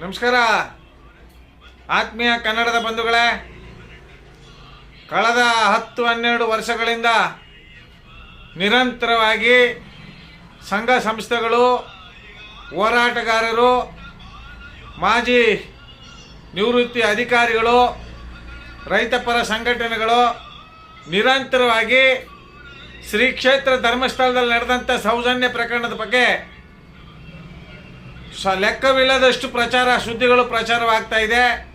ನಮಸ್ಕಾರ. ಆತ್ಮೀಯ ಕನ್ನಡದ ಬಂಧುಗಳೇ, ಕಳೆದ ಹತ್ತು ಹನ್ನೆರಡು ವರ್ಷಗಳಿಂದ ನಿರಂತರವಾಗಿ ಸಂಘ ಸಂಸ್ಥೆಗಳು, ಹೋರಾಟಗಾರರು, ಮಾಜಿ ನಿವೃತ್ತಿ ಅಧಿಕಾರಿಗಳು ರೈತಪರ ಸಂಘಟನೆಗಳು ನಿರಂತರವಾಗಿ ಶ್ರೀ ಕ್ಷೇತ್ರ ಧರ್ಮಸ್ಥಳದಲ್ಲಿ ನಡೆದಂಥ ಸೌಜನ್ಯ ಪ್ರಕರಣದ ಬಗ್ಗೆ ಸ ಲೆಕ್ಕವಿಲ್ಲದಷ್ಟು ಪ್ರಚಾರ, ಸುದ್ದಿಗಳು ಪ್ರಚಾರವಾಗ್ತಾ ಇದೆ.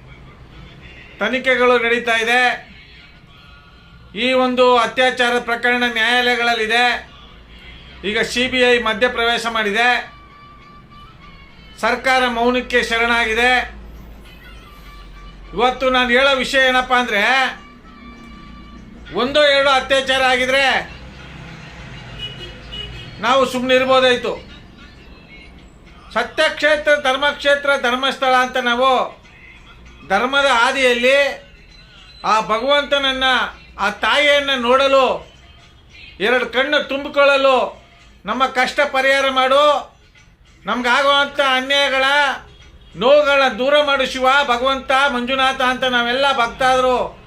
ತನಿಖೆಗಳು ನಡೀತಾ ಇದೆ. ಈ ಒಂದು ಅತ್ಯಾಚಾರ ಪ್ರಕರಣ ನ್ಯಾಯಾಲಯಗಳಲ್ಲಿದೆ. ಈಗ ಸಿ ಬಿ ಐ ಮಧ್ಯಪ್ರವೇಶ ಮಾಡಿದೆ. ಸರ್ಕಾರ ಮೌನಕ್ಕೆ ಶರಣಾಗಿದೆ. ಇವತ್ತು ನಾನು ಹೇಳೋ ವಿಷಯ ಏನಪ್ಪ ಅಂದರೆ, ಒಂದೋ ಎರಡೋ ಅತ್ಯಾಚಾರ ಆಗಿದ್ರೆ ನಾವು ಸುಮ್ಮನೆ ಇರ್ಬೋದಾಯ್ತು ಸತ್ಯಕ್ಷೇತ್ರ, ಧರ್ಮಕ್ಷೇತ್ರ, ಧರ್ಮಸ್ಥಳ ಅಂತ ನಾವು ಧರ್ಮದ ಹಾದಿಯಲ್ಲಿ ಆ ಭಗವಂತನನ್ನ, ಆ ತಾಯಿಯನ್ನು ನೋಡಲು, ಎರಡು ಕಣ್ಣು ತುಂಬಿಕೊಳ್ಳಲು, ನಮ್ಮ ಕಷ್ಟ ಪರಿಹಾರ ಮಾಡು ನಮಗಾಗುವಂಥ ಅನ್ಯಾಯಗಳ ನೋವುಗಳ ದೂರ ಮಾಡು ಶಿವ, ಭಗವಂತ, ಮಂಜುನಾಥ ಅಂತ ನಾವೆಲ್ಲ ಭಕ್ತಾದರು.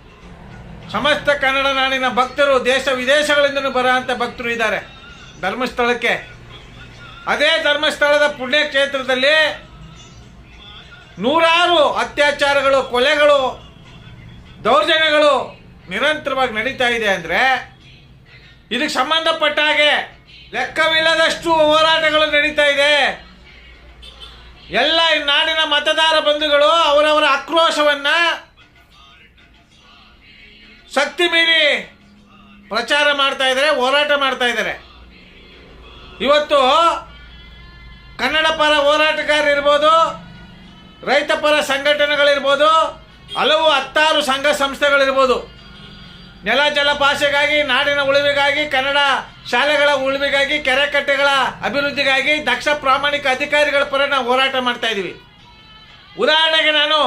ಸಮಸ್ತ ಕನ್ನಡ ನಾಡಿನ ಭಕ್ತರು ದೇಶ ವಿದೇಶಗಳಿಂದಲೂ ಬರೋಂಥ ಭಕ್ತರು ಇದ್ದಾರೆ ಧರ್ಮಸ್ಥಳಕ್ಕೆ. ಅದೇ ಧರ್ಮಸ್ಥಳದ ಪುಣ್ಯಕ್ಷೇತ್ರದಲ್ಲಿ ನೂರಾರು ಅತ್ಯಾಚಾರಗಳು, ಕೊಲೆಗಳು, ದೌರ್ಜನ್ಯಗಳು ನಿರಂತರವಾಗಿ ನಡೀತಾ ಇದೆ ಅಂದರೆ ಇದಕ್ಕೆ ಸಂಬಂಧಪಟ್ಟ ಹಾಗೆ ಲೆಕ್ಕವಿಲ್ಲದಷ್ಟು ಹೋರಾಟಗಳು ನಡೀತಾ ಇದೆ. ಎಲ್ಲ ಈ ನಾಡಿನ ಮತದಾರ ಬಂಧುಗಳು ಅವರವರ ಆಕ್ರೋಶವನ್ನು ಶಕ್ತಿ ಮೀರಿ ಪ್ರಚಾರ ಮಾಡ್ತಾ ಇದ್ದಾರೆ, ಹೋರಾಟ ಮಾಡ್ತಾ ಇದ್ದಾರೆ. ಇವತ್ತು ಕನ್ನಡ ಪರ ಹೋರಾಟಗಾರರಿರ್ಬೋದು ರೈತ ಪರ ಸಂಘಟನೆಗಳಿರ್ಬೋದು, ಹಲವು ಹತ್ತಾರು ಸಂಘ ಸಂಸ್ಥೆಗಳಿರ್ಬೋದು. ನೆಲ, ಜಲ ಭಾಷೆಗಾಗಿ, ನಾಡಿನ ಉಳಿವಿಗಾಗಿ, ಕನ್ನಡ ಶಾಲೆಗಳ ಉಳಿವಿಗಾಗಿ ಕೆರೆ ಕಟ್ಟೆಗಳ ಅಭಿವೃದ್ಧಿಗಾಗಿ ದಕ್ಷ ಪ್ರಾಮಾಣಿಕ ಅಧಿಕಾರಿಗಳ ಪರ ನಾವು ಹೋರಾಟ ಮಾಡ್ತಾ ಇದ್ದೀವಿ ಉದಾಹರಣೆಗೆ ನಾನು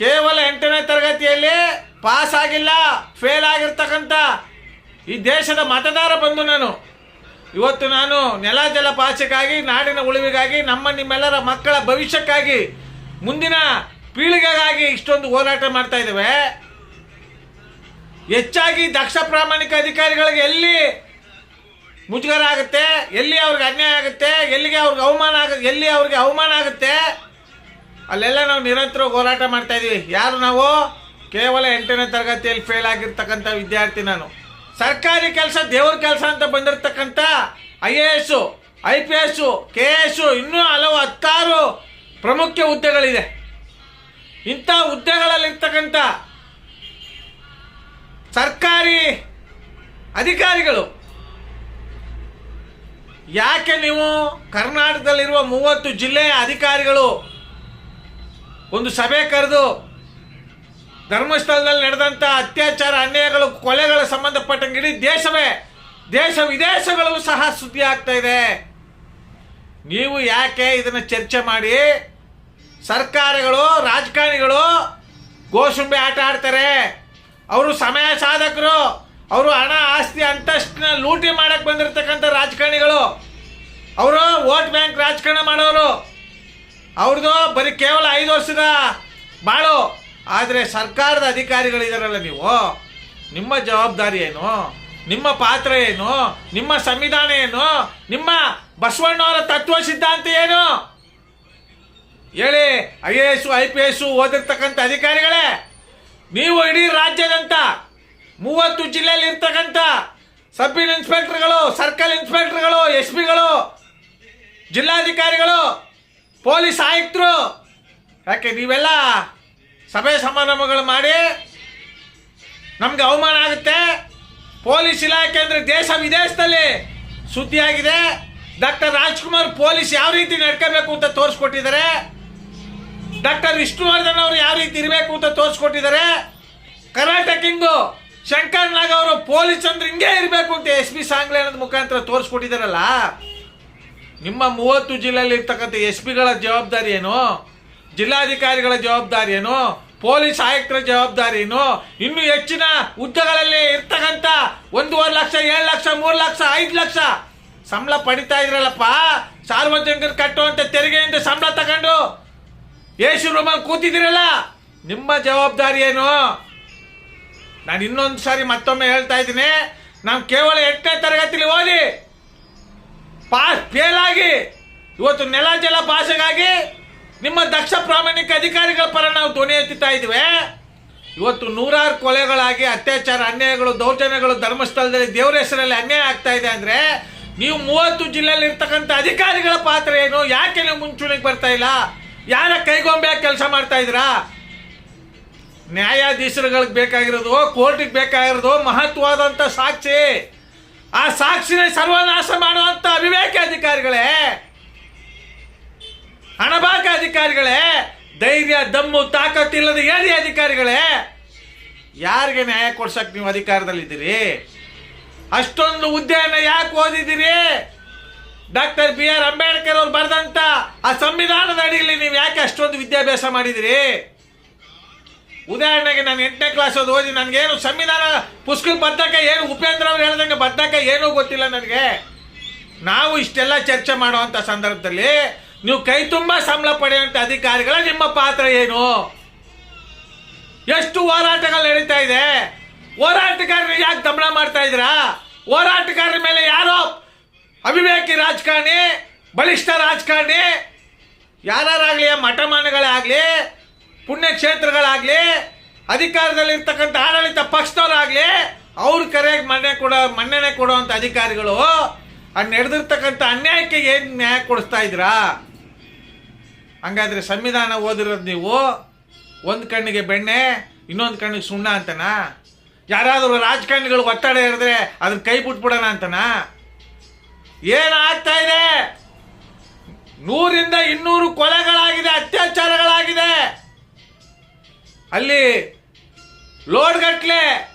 ಕೇವಲ ಎಂಟನೇ ತರಗತಿಯಲ್ಲಿ ಪಾಸ್ ಆಗಿಲ್ಲ, ಫೇಲ್ ಆಗಿರ್ತಕ್ಕಂಥ ಈ ದೇಶದ ಮತದಾರ ಬಂದು ನಾನು ಇವತ್ತು ನಾನು ನೆಲ ಜಲ ಪಾಚಕ್ಕಾಗಿ ನಾಡಿನ ಉಳಿವಿಗಾಗಿ, ನಮ್ಮ ನಿಮ್ಮೆಲ್ಲರ ಮಕ್ಕಳ ಭವಿಷ್ಯಕ್ಕಾಗಿ, ಮುಂದಿನ ಪೀಳಿಗೆಗಾಗಿ ಇಷ್ಟೊಂದು ಹೋರಾಟ ಮಾಡ್ತಾ ಇದ್ದೇವೆ. ಹೆಚ್ಚಾಗಿ ದಕ್ಷ ಪ್ರಾಮಾಣಿಕ ಅಧಿಕಾರಿಗಳಿಗೆ ಎಲ್ಲಿ ಮುಜುಗರ ಆಗುತ್ತೆ, ಎಲ್ಲಿ ಅವ್ರಿಗೆ ಅನ್ಯಾಯ ಆಗುತ್ತೆ, ಎಲ್ಲಿಗೆ ಅವ್ರಿಗೆ ಅವಮಾನ ಆಗುತ್ತೆ ಎಲ್ಲಿ ಅವ್ರಿಗೆ ಅವಮಾನ ಆಗುತ್ತೆ, ಅಲ್ಲೆಲ್ಲ ನಾವು ನಿರಂತರ ಹೋರಾಟ ಮಾಡ್ತಾ ಇದೀವಿ ಯಾರು ನಾವು? ಕೇವಲ ಎಂಟನೇ ತರಗತಿಯಲ್ಲಿ ಫೇಲ್ ಆಗಿರ್ತಕ್ಕಂಥ ವಿದ್ಯಾರ್ಥಿ ನಾನು. ಸರ್ಕಾರಿ ಕೆಲಸ ದೇವ್ರ ಕೆಲಸ ಅಂತ ಬಂದಿರತಕ್ಕಂಥ I A S, I P S, K S ಇನ್ನೂ ಹಲವು ಹತ್ತಾರು ಪ್ರಮುಖ ಹುದ್ದೆಗಳಿದೆ. ಇಂಥ ಹುದ್ದೆಗಳಲ್ಲಿರ್ತಕ್ಕಂಥ ಸರ್ಕಾರಿ ಅಧಿಕಾರಿಗಳು, ಯಾಕೆ ನೀವು ಕರ್ನಾಟಕದಲ್ಲಿರುವ ಮೂವತ್ತು ಜಿಲ್ಲೆಯ ಅಧಿಕಾರಿಗಳು ಒಂದು ಸಭೆ ಕರೆದು ಧರ್ಮಸ್ಥಳದಲ್ಲಿ ನಡೆದಂಥ ಅತ್ಯಾಚಾರ, ಅನ್ಯಾಯಗಳು, ಕೊಲೆಗಳ ಸಂಬಂಧಪಟ್ಟಂಗೆ ಇಡೀ ದೇಶವೇ, ದೇಶ ವಿದೇಶಗಳು ಸಹ ಸುದ್ದಿ ಆಗ್ತಾ ಇದೆ. ನೀವು ಯಾಕೆ ಇದನ್ನು ಚರ್ಚೆ ಮಾಡಿ? ಸರ್ಕಾರಗಳು, ರಾಜಕಾರಣಿಗಳು ಗೋಸುಂಬೆ ಆಟ ಆಡ್ತಾರೆ. ಅವರು ಸಮಯ ಸಾಧಕರು. ಅವರು ಹಣ, ಆಸ್ತಿ, ಅಂತಸ್ತಿನ ಲೂಟಿ ಮಾಡಕ್ಕೆ ಬಂದಿರತಕ್ಕಂಥ ರಾಜಕಾರಣಿಗಳು. ಅವರು ವೋಟ್ ಬ್ಯಾಂಕ್ ರಾಜಕಾರಣ ಮಾಡೋರು. ಅವ್ರದ್ದು ಬರೀ ಕೇವಲ ಐದು ವರ್ಷದ ಬಾಳು. ಆದರೆ ಸರ್ಕಾರದ ಅಧಿಕಾರಿಗಳಿದಾರಲ್ಲ ನೀವು? ನಿಮ್ಮ ಜವಾಬ್ದಾರಿ ಏನು? ನಿಮ್ಮ ಪಾತ್ರ ಏನು? ನಿಮ್ಮ ಸಂವಿಧಾನ ಏನು? ನಿಮ್ಮ ಬಸವಣ್ಣವರ ತತ್ವ ಸಿದ್ಧಾಂತ ಏನು? ಹೇಳಿ, I A S, I P S ಓದಿರ್ತಕ್ಕಂಥ ಅಧಿಕಾರಿಗಳೇ, ನೀವು ಇಡೀ ರಾಜ್ಯದಂತ ಮೂವತ್ತು ಜಿಲ್ಲೆಯಲ್ಲಿ ಇರ್ತಕ್ಕಂಥ ಸಬ್ ಇನ್ಸ್ಪೆಕ್ಟರ್ಗಳು, ಸರ್ಕಲ್ ಇನ್ಸ್ಪೆಕ್ಟರ್ಗಳು, ಎಸ್ ಪಿಗಳು, ಜಿಲ್ಲಾಧಿಕಾರಿಗಳು, ಪೊಲೀಸ್ ಆಯುಕ್ತರು, ಯಾಕೆ ನೀವೆಲ್ಲ ಸಭೆ ಸಮಾರಂಭಗಳು ಮಾಡಿ ನಮ್ಗೆ ಅವಮಾನ ಆಗುತ್ತೆ. ಪೊಲೀಸ್ ಇಲಾಖೆ ಅಂದರೆ ದೇಶ ವಿದೇಶದಲ್ಲಿ ಸುದ್ದಿಯಾಗಿದೆ. ಡಾಕ್ಟರ್ ರಾಜ್ಕುಮಾರ್ ಪೊಲೀಸ್ ಯಾವ ರೀತಿ ನಡ್ಕೋಬೇಕು ಅಂತ ತೋರಿಸ್ಕೊಟ್ಟಿದ್ದಾರೆ. ಡಾಕ್ಟರ್ ವಿಷ್ಣುವರ್ಧನ್ ಅವರು ಯಾವ ರೀತಿ ಇರಬೇಕು ಅಂತ ತೋರಿಸ್ಕೊಟ್ಟಿದ್ದಾರೆ. ಕರ್ನಾಟಕಿಂದು ಶಂಕರ್ ನಾಗ್ ಅವರು ಪೊಲೀಸ್ ಅಂದ್ರೆ ಹಿಂಗೆ ಇರಬೇಕು ಅಂತ ಎಸ್ ಪಿ ಅನ್ನೋದು ಮುಖಾಂತರ ತೋರಿಸ್ಕೊಟ್ಟಿದ್ದಾರಲ್ಲ. ನಿಮ್ಮ ಮೂವತ್ತು ಜಿಲ್ಲೆಯಲ್ಲಿ ಇರ್ತಕ್ಕಂಥ ಎಸ್ ಪಿಗಳ ಜವಾಬ್ದಾರಿ ಏನು? ಜಿಲ್ಲಾಧಿಕಾರಿಗಳ ಜವಾಬ್ದಾರಿಯೇನು? ಪೊಲೀಸ್ ಆಯುಕ್ತರ ಜವಾಬ್ದಾರಿ ಏನು ಇನ್ನು ಹೆಚ್ಚಿನ ಹುದ್ದೆಗಳಲ್ಲಿ ಇರ್ತಕ್ಕಂಥ ಒಂದೂವರೆ ಲಕ್ಷ, ಏಳು ಲಕ್ಷ, ಮೂರು ಲಕ್ಷ, ಐದು ಲಕ್ಷ ಸಂಬಳ ಪಡಿತಾ ಇದ್ರಲ್ಲಪ್ಪ. ಸಾರ್ವಜನಿಕರು ಕಟ್ಟುವಂಥ ತೆರಿಗೆಯಿಂದ ಸಂಬಳ ತಗೊಂಡು ಏಸು ರೂಮಲ್ಲಿ ಕೂತಿದ್ದೀರಲ್ಲ? ನಿಮ್ಮ ಜವಾಬ್ದಾರಿ ಏನು ನಾನು ಇನ್ನೊಂದು ಸಾರಿ ಮತ್ತೊಮ್ಮೆ ಹೇಳ್ತಾ ಇದ್ದೀನಿ. ನಾನು ಕೇವಲ ಎಂಟನೇ ತರಗತಿಲಿ ಓದಿ, ಪಾಸ್ ಫೇಲ್ ಆಗಿ, ಇವತ್ತು ನೆಲ ಜಲ ಪಾಸಾಗಿ ನಿಮ್ಮ ದಕ್ಷ ಪ್ರಾಮಾಣಿಕ ಅಧಿಕಾರಿಗಳ ಪರ ನಾವು ಧ್ವನಿ ಎತ್ತುತ್ತಾ ಇದ್ವಿ. ಇವತ್ತು ನೂರಾರು ಕೊಲೆಗಳಾಗಿ, ಅತ್ಯಾಚಾರ, ಅನ್ಯಾಯಗಳು, ದೌರ್ಜನ್ಯಗಳು ಧರ್ಮಸ್ಥಳದಲ್ಲಿ ದೇವರ ಹೆಸರಲ್ಲಿ ಅನ್ಯಾಯ ಆಗ್ತಾ ಇದೆ ಅಂದ್ರೆ ನೀವು ಮೂವತ್ತು ಜಿಲ್ಲೆಯಲ್ಲಿ ಇರ್ತಕ್ಕಂತ ಅಧಿಕಾರಿಗಳ ಪಾತ್ರ ಏನು? ಯಾಕೆ ನೀವು ಮುಂಚೂಣಿಗೆ ಬರ್ತಾ ಇಲ್ಲ? ಯಾರ ಕೈಗೊಂಬೆ ಕೆಲಸ ಮಾಡ್ತಾ ಇದ್ದೀರಾ? ನ್ಯಾಯಾಧೀಶರುಗಳಿಗೆ ಬೇಕಾಗಿರೋದು, ಕೋರ್ಟಿಗೆ ಬೇಕಾಗಿರೋದು ಮಹತ್ವವಾದಂಥ ಸಾಕ್ಷಿ. ಆ ಸಾಕ್ಷಿನೇ ಸರ್ವನಾಶ ಮಾಡುವಂತ ಅವಿವೇಕಿ ಅಧಿಕಾರಿಗಳೇ ಅಧಿಕಾರಿಗಳೇ, ಧೈರ್ಯ, ದಮ್ಮು ತಾಕತ್ತಿಲ್ಲದ ಏನೇ ಅಧಿಕಾರಿಗಳೇ, ಯಾರಿಗೆ ನ್ಯಾಯ ಕೊಡ್ಸಕ್ ನೀವು ಅಧಿಕಾರದಲ್ಲಿದ್ದೀರಿ? ಅಷ್ಟೊಂದು ಹುದ್ದೆಯನ್ನ ಯಾಕೆ ಓದಿದ್ದೀರಿ? ಡಾಕ್ಟರ್ ಬಿ ಆರ್ ಅಂಬೇಡ್ಕರ್ ಅವ್ರು ಬರೆದಂತ ಆ ಸಂವಿಧಾನದ ಅಡಿಯಲ್ಲಿ ನೀವು ಯಾಕೆ ಅಷ್ಟೊಂದು ವಿದ್ಯಾಭ್ಯಾಸ ಮಾಡಿದಿರಿ ಉದಾಹರಣೆಗೆ ನಾನು ಎಂಟನೇ ಕ್ಲಾಸ್ ಅದು ಓದಿ ನನಗೇನು ಸಂವಿಧಾನ ಪುಸ್ತಕ ಬದ್ಧಕ ಏನು ಉಪೇಂದ್ರ ಅವ್ರು ಹೇಳ್ದಂಗೆ ಬದ್ಧಕ ಏನೂ ಗೊತ್ತಿಲ್ಲ ನನಗೆ. ನಾವು ಇಷ್ಟೆಲ್ಲ ಚರ್ಚೆ ಮಾಡುವಂಥ ಸಂದರ್ಭದಲ್ಲಿ ನೀವು ಕೈ ತುಂಬ ಸಂಬಳ ಪಡೆಯುವಂಥ ಅಧಿಕಾರಿಗಳ ನಿಮ್ಮ ಪಾತ್ರ ಏನು? ಎಷ್ಟು ಹೋರಾಟಗಳು ನಡೀತಾ ಇದೆ? ಹೋರಾಟಗಾರರು ಯಾಕೆ ದಮನ ಮಾಡ್ತಾ ಇದ್ದೀರಾ? ಹೋರಾಟಗಾರರ ಮೇಲೆ ಯಾರೋ ಅವಿವೇಕಿ ರಾಜಕಾರಣಿ, ಬಲಿಷ್ಠ ರಾಜಕಾರಣಿ ಯಾರಾಗಲಿ ಮಠಮಾನಗಳಾಗಲಿ, ಪುಣ್ಯಕ್ಷೇತ್ರಗಳಾಗಲಿ, ಅಧಿಕಾರದಲ್ಲಿರ್ತಕ್ಕಂಥ ಆಡಳಿತ ಪಕ್ಷದವರಾಗಲಿ, ಅವ್ರ ಕರೆಗೆ ಮನೆ ಕೊಡೋ, ಮನ್ನಣೆ ಕೊಡುವಂಥ ಅಧಿಕಾರಿಗಳು, ಆ ನಡೆದಿರ್ತಕ್ಕಂಥ ಅನ್ಯಾಯಕ್ಕೆ ಏನು ನ್ಯಾಯ ಕೊಡಿಸ್ತಾ ಇದ್ದೀರಾ? ಹಂಗಾದ್ರೆ ಸಂವಿಧಾನ ಓದಿರೋದು ನೀವು? ಒಂದು ಕಣ್ಣಿಗೆ ಬೆಣ್ಣೆ, ಇನ್ನೊಂದು ಕಣ್ಣಿಗೆ ಸುಣ್ಣ ಅಂತನಾ? ಯಾರಾದರೂ ರಾಜಕಾರಣಿಗಳು ಒತ್ತಡ ಇರಿದ್ರೆ ಅದನ್ನ ಕೈ ಬಿಟ್ಬಿಡೋಣ ಅಂತನಾ? ಏನಾಗ್ತಾ ಇದೆ? ನೂರಿಂದ ಇನ್ನೂರು ಕೊಲೆಗಳಾಗಿದೆ, ಅತ್ಯಾಚಾರಗಳಾಗಿದೆ. ಅಲ್ಲಿ ಲೋಡ್ಗಟ್ಲೆ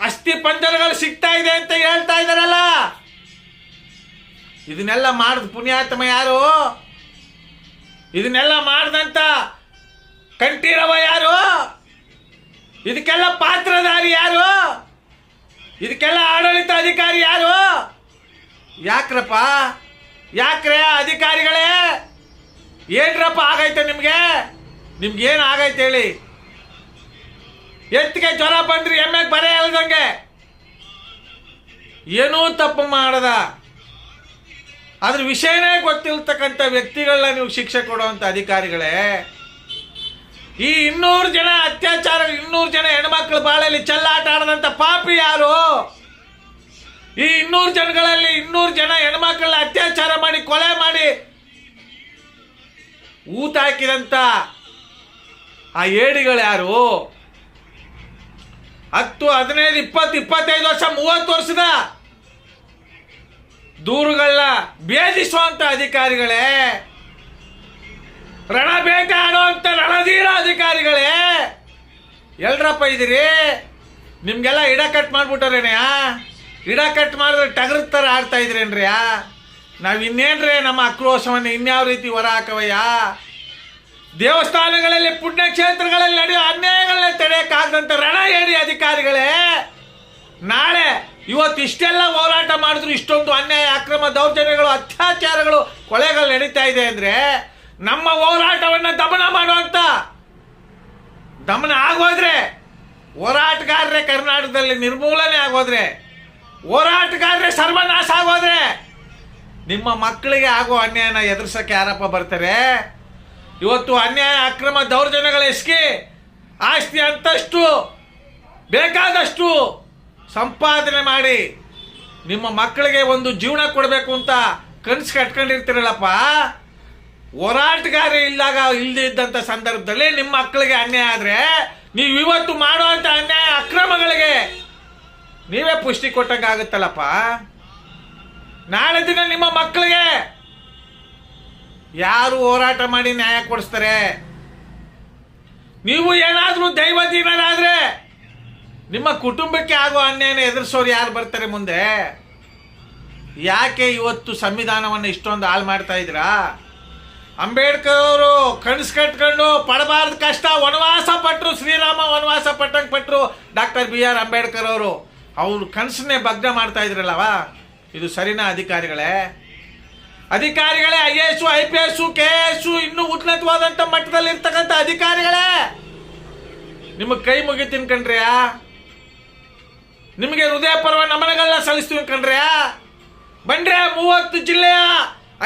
ಅಸ್ಥಿ ಪಂಜರಗಳು ಸಿಗ್ತಾ ಇದೆ ಅಂತ ಹೇಳ್ತಾ ಇದಾರಲ್ಲ ಇದನ್ನೆಲ್ಲ ಮಾಡಿದ ಪುಣ್ಯಾತ್ಮ ಯಾರು? ಇದನ್ನೆಲ್ಲ ಮಾಡಿದಂತ ಕಂಠೀರವ ಯಾರು? ಇದಕ್ಕೆಲ್ಲ ಪಾತ್ರಧಾರಿ ಯಾರು? ಇದಕ್ಕೆಲ್ಲ ಆಡಳಿತ ಅಧಿಕಾರಿ ಯಾರು? ಯಾಕ್ರಪ್ಪ? ಯಾಕ್ರೆ ಅಧಿಕಾರಿಗಳೇ? ಏನ್ರಪ್ಪ ಆಗೈತೆ ನಿಮಗೆ? ನಿಮ್ಗೇನು ಆಗೈತೆ ಹೇಳಿ? ಎತ್ತಿಗೆ ಜ್ವರ ಬಂದ್ರಿ, ಎಮ್ಮೆಗೆ ಬರೆ ಏನೂ ತಪ್ಪು ಮಾಡದ. ಅದ್ರ ವಿಷಯನೇ ಗೊತ್ತಿರ್ತಕ್ಕಂಥ ವ್ಯಕ್ತಿಗಳನ್ನ ನೀವು ಶಿಕ್ಷೆ ಕೊಡುವಂಥ ಅಧಿಕಾರಿಗಳೇ, ಈ ಇನ್ನೂರು ಜನ ಅತ್ಯಾಚಾರ, ಇನ್ನೂರು ಜನ ಹೆಣ್ಮಕ್ಳು ಬಾಳಲ್ಲಿ ಚೆಲ್ಲಾಟ ಆಡದಂಥ ಪಾಪಿ ಯಾರು? ಈ ಇನ್ನೂರು ಜನಗಳಲ್ಲಿ ಇನ್ನೂರು ಜನ ಹೆಣ್ಮಕ್ಳನ್ನ ಅತ್ಯಾಚಾರ ಮಾಡಿ, ಕೊಲೆ ಮಾಡಿ ಊತ ಹಾಕಿದಂತ ಆ ಏಡಿಗಳು ಯಾರು? ಹತ್ತು, ಹದಿನೈದು, ಇಪ್ಪತ್ತು, ಇಪ್ಪತ್ತೈದು ವರ್ಷ, ಮೂವತ್ತು ವರ್ಷದ ದೂರುಗಳನ್ನ ಭೇದಿಸುವಂತ ಅಧಿಕಾರಿಗಳೇ ರಣ ಬೇಟ ರಣಧೀರ ಅಧಿಕಾರಿಗಳೇ, ಎಲ್ರಪ್ಪ ಇದ್ದೀರಿ? ನಿಮ್ಗೆಲ್ಲ ಇಡ ಕಟ್ ಮಾಡ್ಬಿಟ್ಟರೇನೆಯಾ ಇಡ ಕಟ್ ಮಾಡಿದ್ರೆ ಟಗರ ಥರ ಆಡ್ತಾ ಇದ್ರೇನ್ರಿ ನಾವು ಇನ್ನೇನ್ರಿ ನಮ್ಮ ಆಕ್ರೋಶವನ್ನು ಇನ್ಯಾವ ರೀತಿ ಹೊರ ಹಾಕವಯ್ಯ? ದೇವಸ್ಥಾನಗಳಲ್ಲಿ, ಪುಣ್ಯಕ್ಷೇತ್ರಗಳಲ್ಲಿ ನಡೆಯೋ ಅನ್ಯಾಯಗಳನ್ನ ತಡೆಯಕ್ಕಾಗದಂತ ರಣ ಹೇಳಿ ಅಧಿಕಾರಿಗಳೇ, ನಾಳೆ ಇವತ್ತು ಇಷ್ಟೆಲ್ಲ ಹೋರಾಟ ಮಾಡಿದ್ರು, ಇಷ್ಟೊಂದು ಅನ್ಯಾಯ, ಅಕ್ರಮ ದೌರ್ಜನ್ಯಗಳು, ಅತ್ಯಾಚಾರಗಳು ಕೊಳೆಗಳು ನಡೀತಾ ಇದೆ ಅಂದ್ರೆ ನಮ್ಮ ಹೋರಾಟವನ್ನ ದಮನ ಮಾಡುವಂತ, ದಮನ ಆಗೋದ್ರೆ ಹೋರಾಟಗಾರರೇ ಕರ್ನಾಟಕದಲ್ಲಿ ನಿರ್ಮೂಲನೆ ಆಗೋದ್ರೆ, ಹೋರಾಟಗಾರರೇ ಸರ್ವನಾಶ ಆಗೋದ್ರೆ ನಿಮ್ಮ ಮಕ್ಕಳಿಗೆ ಆಗೋ ಅನ್ಯಾಯನ ಎದುರ್ಸಕ್ಕೆ ಯಾರಪ್ಪ ಬರ್ತಾರೆ? ಇವತ್ತು ಅನ್ಯಾಯ, ಅಕ್ರಮ ದೌರ್ಜನ್ಯಗಳು ಎಸ್ಕಿ ಆಸ್ತಿ ಅಂತಷ್ಟು, ಬೇಕಾದಷ್ಟು ಸಂಪಾದನೆ ಮಾಡಿ ನಿಮ್ಮ ಮಕ್ಕಳಿಗೆ ಒಂದು ಜೀವನ ಕೊಡಬೇಕು ಅಂತ ಕನಸು ಕಟ್ಕೊಂಡಿರ್ತೀರಲ್ಲಪ್ಪ? ಹೋರಾಟಗಾರ ಇಲ್ಲದಾಗ ಇಲ್ಲದಿದ್ದಂಥ ಸಂದರ್ಭದಲ್ಲಿ ನಿಮ್ಮ ಮಕ್ಕಳಿಗೆ ಅನ್ಯಾಯ ಆದರೆ ನೀವು ಇವತ್ತು ಮಾಡುವಂಥ ಅನ್ಯಾಯ ಅಕ್ರಮಗಳಿಗೆ ನೀವೇ ಪುಷ್ಟಿ ಕೊಟ್ಟಂಗೆ ಆಗುತ್ತಲ್ಲಪ್ಪ? ನಾಳೆ ದಿನ ನಿಮ್ಮ ಮಕ್ಕಳಿಗೆ ಯಾರು ಹೋರಾಟ ಮಾಡಿ ನ್ಯಾಯ ಕೊಡಿಸ್ತಾರೆ? ನೀವು ಏನಾದರೂ ದೈವದೀನರಾದ್ರೆ ನಿಮ್ಮ ಕುಟುಂಬಕ್ಕೆ ಆಗೋ ಅನ್ಯಾಯನ ಎದುರಿಸೋರು ಯಾರು ಬರ್ತಾರೆ ಮುಂದೆ? ಯಾಕೆ ಇವತ್ತು ಸಂವಿಧಾನವನ್ನು ಇಷ್ಟೊಂದು ಹಾಳು ಮಾಡ್ತಾ ಇದ್ದೀರಾ? ಅಂಬೇಡ್ಕರ್ ಅವರು ಕಣ್ಸು ಕಟ್ಕೊಂಡು ಪಡಬಾರದು ಕಷ್ಟ, ವನವಾಸ ಪಟ್ಟರು ಶ್ರೀರಾಮ ವನವಾಸ ಪಟ್ಟಂಗೆ ಪಟ್ಟರು ಡಾಕ್ಟರ್ ಬಿ ಆರ್ ಅಂಬೇಡ್ಕರ್ ಅವರು. ಅವರು ಕನಸನ್ನೇ ಭಗ್ನ ಮಾಡ್ತಾ ಇದ್ರಲ್ಲವ? ಇದು ಸರಿನಾ ಅಧಿಕಾರಿಗಳೇ? ಅಧಿಕಾರಿಗಳೇ, I S, I P S, K S, ಇನ್ನೂ ಉನ್ನತವಾದಂಥ ಮಟ್ಟದಲ್ಲಿ ಇರ್ತಕ್ಕಂಥ ಅಧಿಕಾರಿಗಳೇ! ನಿಮಗೆ ಕೈ ಮುಗಿತೀನಿ ಕಣ್ರಿಯಾ? ನಿಮಗೆ ಹೃದಯ ಪರ್ವ ನಮನಗಳನ್ನ ಸಲ್ಲಿಸ್ತೀವಿ ಕಣ್ರೆ. ಬಂದ್ರೆ ಮೂವತ್ತು ಜಿಲ್ಲೆಯ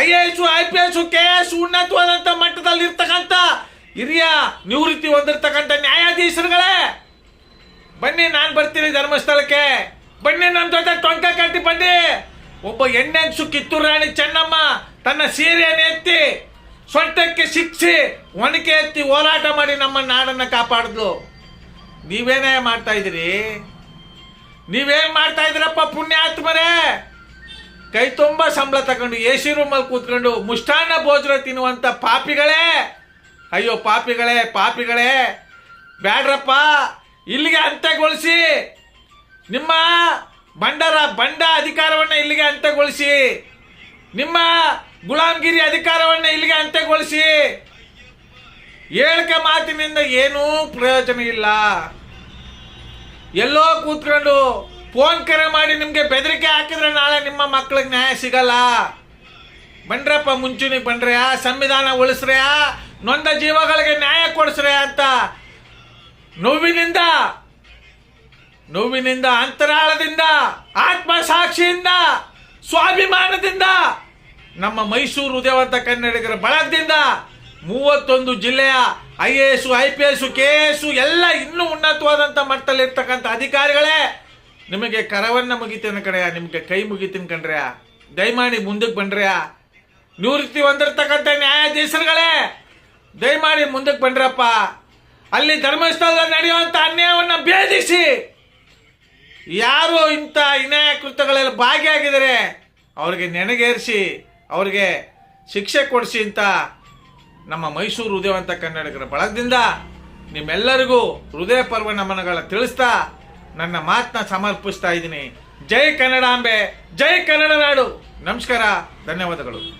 I A S, I P S, K S ಉನ್ನತವಾದಂಥ ಮಟ್ಟದಲ್ಲಿ ಇರ್ತಕ್ಕಂಥ ಹಿರಿಯ ನಿವೃತ್ತಿ ಹೊಂದಿರ್ತಕ್ಕಂಥ ನ್ಯಾಯಾಧೀಶರುಗಳೇ, ಬನ್ನಿ ನಾನು ಬರ್ತೀನಿ ಧರ್ಮಸ್ಥಳಕ್ಕೆ. ಬನ್ನಿ ನನ್ನ ಜೊತೆ ಟೊಂಕ ಕಟ್ಟಿ ಬನ್ನಿ. ಒಬ್ಬ ಎಣ್ಣೆನ್ಸು ಕಿತ್ತೂರು ರಾಣಿ ಚೆನ್ನಮ್ಮ ತನ್ನ ಸೀರೆಯನ್ನು ಎತ್ತಿ ಸೊಂಟಕ್ಕೆ ಶಿಕ್ಷಿ ಒನಕೆ ಎತ್ತಿ ಹೋರಾಟ ಮಾಡಿ ನಮ್ಮ ನಾಡನ್ನು ಕಾಪಾಡಿದ್ಲು. ನೀವೇನೇ ಮಾಡ್ತಾ ಇದ್ದೀರಿ? ನೀವೇನ್ ಮಾಡ್ತಾ ಇದ್ದೀರಪ್ಪ ಪುಣ್ಯಾತ್ಮರೇ ಕೈ ತುಂಬ ಸಂಬಳ ತಗೊಂಡು ಎ ಸಿ ರೂಮಲ್ಲಿ ಕೂತ್ಕೊಂಡು ಮುಷ್ಟಾನ್ನ ಭೋಜನ ತಿನ್ನುವಂಥ ಪಾಪಿಗಳೇ. ಅಯ್ಯೋ ಪಾಪಿಗಳೇ ಪಾಪಿಗಳೇ. ಬ್ಯಾಡ್ರಪ್ಪ, ಇಲ್ಲಿಗೆ ಅಂತ್ಯಗೊಳಿಸಿ ನಿಮ್ಮ ಬಂಡರ ಬಂಡ ಅಧಿಕಾರವನ್ನು ಇಲ್ಲಿಗೆ ಅಂತ್ಯಗೊಳಿಸಿ ನಿಮ್ಮ ಗುಲಾಮ್ಗಿರಿ ಅಧಿಕಾರವನ್ನು ಇಲ್ಲಿಗೆ ಅಂತ್ಯಗೊಳಿಸಿ ಹೇಳಿಕೆ ಮಾತಿನಿಂದ ಏನೂ ಪ್ರಯೋಜನ ಇಲ್ಲ. ಎಲ್ಲೋ ಕೂತ್ಕೊಂಡು ಫೋನ್ ಕರೆ ಮಾಡಿ ನಿಮಗೆ ಬೆದರಿಕೆ ಹಾಕಿದ್ರೆ ನಾಳೆ ನಿಮ್ಮ ಮಕ್ಳಿಗೆ ನ್ಯಾಯ ಸಿಗಲ್ಲ. ಬಂಡ್ರಪ್ಪ ಮುಂಚೂಣಿಗೆ ಬನ್ರ್ಯಾ ಸಂವಿಧಾನ ಉಳಿಸ್ರ್ಯಾ ನೊಂದ ಜೀವಗಳಿಗೆ ನ್ಯಾಯ ಕೊಡಿಸ್ರೆ ಅಂತ ನೋವಿನಿಂದ ನೋವಿನಿಂದ, ಅಂತರಾಳದಿಂದ, ಆತ್ಮಸಾಕ್ಷಿಯಿಂದ, ಸ್ವಾಭಿಮಾನದಿಂದ, ನಮ್ಮ ಮೈಸೂರು ಉದಯವಂತ ಕನ್ನಡಿಗರ ಬಳಗದಿಂದ ಮೂವತ್ತೊಂದು ಜಿಲ್ಲೆಯ I A S, I P S K S ಎಲ್ಲ ಇನ್ನೂ ಉನ್ನತವಾದಂಥ ಮಟ್ಟದಲ್ಲಿರ್ತಕ್ಕಂಥ ಅಧಿಕಾರಿಗಳೇ, ನಿಮಗೆ ಕರವನ್ನ ಮುಗಿತೇನೆ ಕಡೆಯ, ನಿಮಗೆ ಕೈ ಮುಗಿತೀನಿ ಕಣ್ರ್ಯಾ ದಯಮಾಡಿ ಮುಂದಕ್ಕೆ ಬನ್ರ್ಯಾ ನಿವೃತ್ತಿ ಹೊಂದಿರ್ತಕ್ಕಂಥ ನ್ಯಾಯಾಧೀಶರುಗಳೇ, ದಯಮಾಡಿ ಮುಂದಕ್ಕೆ ಬನ್ರಪ್ಪ ಅಲ್ಲಿ ಧರ್ಮಸ್ಥಳದಲ್ಲಿ ನಡೆಯುವಂಥ ಅನ್ಯಾಯವನ್ನು ಭೇದಿಸಿ, ಯಾರು ಇಂಥ ಇನ್ಯಾಯ ಕೃತ್ಯಗಳಲ್ಲಿ ಭಾಗಿಯಾಗಿದ್ದಾರೆ, ಅವ್ರಿಗೆ ನೆನಗೇರಿಸಿ ಅವ್ರಿಗೆ ಶಿಕ್ಷೆ ಕೊಡಿಸಿ ಅಂತ ನಮ್ಮ ಮೈಸೂರು ಹೃದಯವಂತ ಕನ್ನಡಿಗರ ಬಳಗದಿಂದ ನಿಮ್ಮೆಲ್ಲರಿಗೂ ಹೃದಯ ಪರ್ವ ನಮನಗಳ ತಿಳಿಸ್ತಾ ನನ್ನ ಮಾತನ್ನ ಸಮರ್ಪಿಸ್ತಾ ಇದ್ದೀನಿ. ಜೈ ಕನ್ನಡಾಂಬೆ ಜೈ ಕನ್ನಡ ನಾಡು. ನಮಸ್ಕಾರ, ಧನ್ಯವಾದಗಳು.